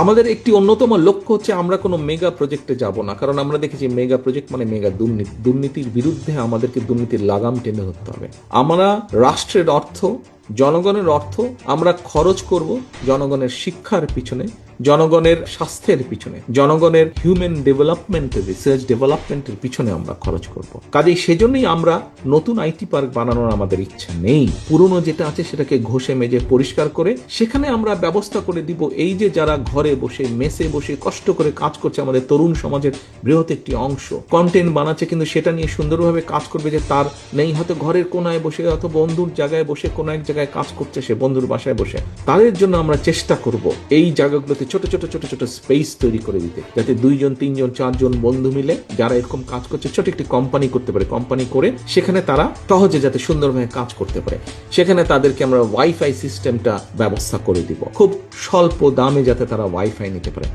আমাদের একটি অন্যতম লক্ষ্য হচ্ছে আমরা কোনো মেগা প্রজেক্টে যাব না। কারণ আমরা দেখেছি মেগা প্রজেক্ট মানে মেগা দুর্নীতি, দুর্নীতির বিরুদ্ধে আমাদেরকে দুর্নীতির লাগাম টেনে ধরতে হবে। আমরা রাষ্ট্রের অর্থ, জনগণের অর্থ আমরা খরচ করব জনগণের শিক্ষার পিছনে। জনগণের স্বাস্থ্যের পিছনে, জনগণের হিউম্যান ডেভেলপমেন্টের রিসার্চ ডেভেলপমেন্টের পিছনে আমরা খরচ করব। কাজেই সেজন্যই আমরা নতুন আইটি পার্ক বানানোর আমাদের ইচ্ছা নেই। পুরনো যেটা আছে সেটাকে ঘষে মেজে পরিষ্কার করে সেখানে আমরা ব্যবস্থা করে দিব এই যে যারা ঘরে বসে, মেসে বসে কষ্ট করে কাজ করছে আমাদের তরুণ সমাজের বৃহৎ একটি অংশ। কন্টেন্ট বানাচ্ছে কিন্তু সেটা নিয়ে সুন্দরভাবে কাজ করবে যে তার নেই হয়তো ঘরের কোনায় বসে হয়তো বন্ধুর জায়গায় বসে কোনো এক জায়গায় কাজ করছে সে বন্ধুর বাসায় বসে। তাদের জন্য আমরা চেষ্টা করব এই জায়গাগুলোতে ছোট ছোট ছোট ছোট স্পেস তৈরি করে দিতে, যাতে দুইজন, তিনজন, চারজন বন্ধু মিলে যারা এরকম কাজ করছে, ছোট একটি কোম্পানি করতে পারে। কোম্পানি করে সেখানে তারা সহজে যাতে সুন্দরভাবে কাজ করতে পারে। সেখানে তাদেরকে আমরা ওয়াইফাই সিস্টেমটা ব্যবস্থা করে দিব। খুব স্বল্প দামে যাতে তারা ওয়াইফাই নিতে পারে।